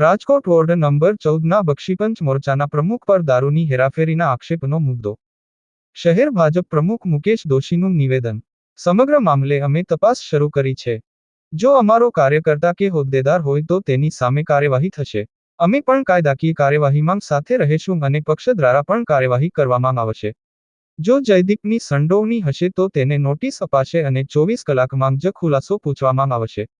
Rajkot ward number ચૌદના બક્ષીપંચ મોરચાના પ્રમુખ પર દારૂની હેરાફેરીના આક્ષેપનો મુદ્દો. શહેર ભાજપ પ્રમુખ મુકેશ દોશીનું નિવેદન. સમગ્ર મામલે અમે તપાસ શરૂ કરી છે. જો અમારો કાર્યકર્તા કે હોદ્દેદાર હોય તો તેની સામે કાર્યવાહી થશે. અમે પણ કાયદાકીય કાર્યવાહીમાં સાથે રહેશું અને પક્ષ દ્વારા પણ કાર્યવાહી કરવામાં આવશે. જો જયદીપની સંડોવણી હશે તો તેને નોટિસ અપાશે અને ચોવીસ કલાકમાં જ ખુલાસો પૂછવામાં આવશે.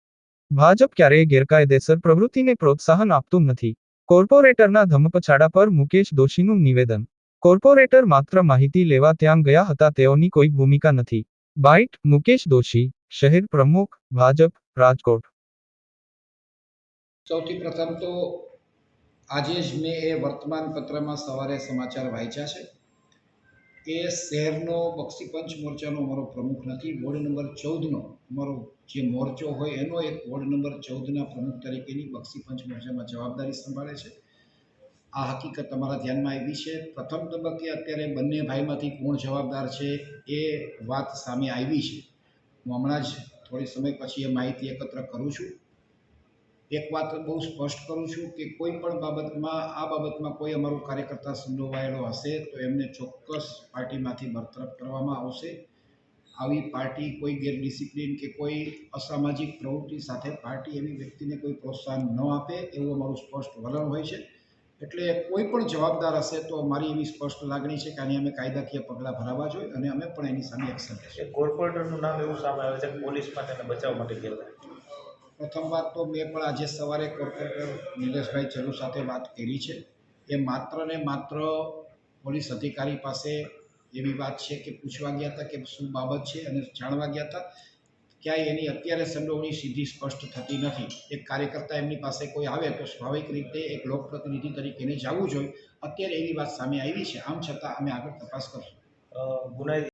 ભાજપ ક્યારેય ગેરકાયદેસર પ્રવૃત્તિને પ્રોત્સાહન આપતું નથી. કોર્પોરેટરના ધમપછાડા પર મુકેશ દોશીનું નિવેદન. કોર્પોરેટર માત્ર માહિતી લેવા ત્યાં ગયા હતા તેઓની કોઈ ભૂમિકા નથી. બાઇટ, મુકેશ દોશી, શહેર પ્રમુખ, ભાજપ, રાજકોટ. સૌથી પ્રથમ તો આજે જ મેં એ વર્તમાન પત્રમાં સવારે સમાચાર વાંચ્યા છે. કે શહેરનો બક્ષીપંચ મોરચાનો અમારો પ્રમુખ નથી, વોર્ડ નંબર ચૌદનો અમારો જે મોરચો હોય એનો એક વોર્ડ નંબર ચૌદના પ્રમુખ તરીકેની બક્ષીપંચ મોરચામાં જવાબદારી સંભાળે છે. આ હકીકત અમારા ધ્યાનમાં આવી છે. પ્રથમ તબક્કે અત્યારે બંને ભાઈમાંથી કોણ જવાબદાર છે એ વાત સામે આવી છે. હું હમણાં જ થોડી સમય પછી એ માહિતી એકત્ર કરું છું. એક વાત બહુ સ્પષ્ટ કરું છું કે કોઈ પણ બાબતમાં, આ બાબતમાં કોઈ અમારું કાર્યકર્તા સંડોવાયેલો હશે તો એમને ચોક્કસ પાર્ટીમાંથી બરતરફ કરવામાં આવશે. આવી પાર્ટી કોઈ ગેરડિસિપ્લિન કે કોઈ અસામાજિક પ્રવૃત્તિ સાથે પાર્ટી એવી વ્યક્તિને કોઈ પ્રોત્સાહન ન આપે એવું અમારું સ્પષ્ટ વલણ હોય છે. એટલે કોઈ પણ જવાબદાર હશે તો અમારી એવી સ્પષ્ટ લાગણી છે કે આની અમે કાયદાકીય પગલાં ભરાવા જોઈએ અને અમે પણ એની સામે એક્શન લઈશું એ કોર્પોરેટરનું નામ એવું સામે આવે છે પોલીસમાં તેને બચાવ માટે ગયા પ્રથમ વાત તો મેં પણ આજે સવારે કોર્પોરેટર નિલેશભાઈ ચલુ સાથે વાત કરી છે. એ માત્ર ને માત્ર પોલીસ અધિકારી પાસે એવી વાત છે કે પૂછવા ગયા હતા કે શું બાબત છે અને જાણવા ગયા હતા. ક્યાંય એની અત્યારે સંડોવણી સીધી સ્પષ્ટ થતી નથી. એક કાર્યકર્તા એમની પાસે કોઈ આવે તો સ્વાભાવિક રીતે એક લોકપ્રતિનિધિ તરીકે એને જવું જોઈએ. અત્યારે એવી વાત સામે આવી છે. આમ છતાં અમે આગળ તપાસ કરશું. ગુનાહિત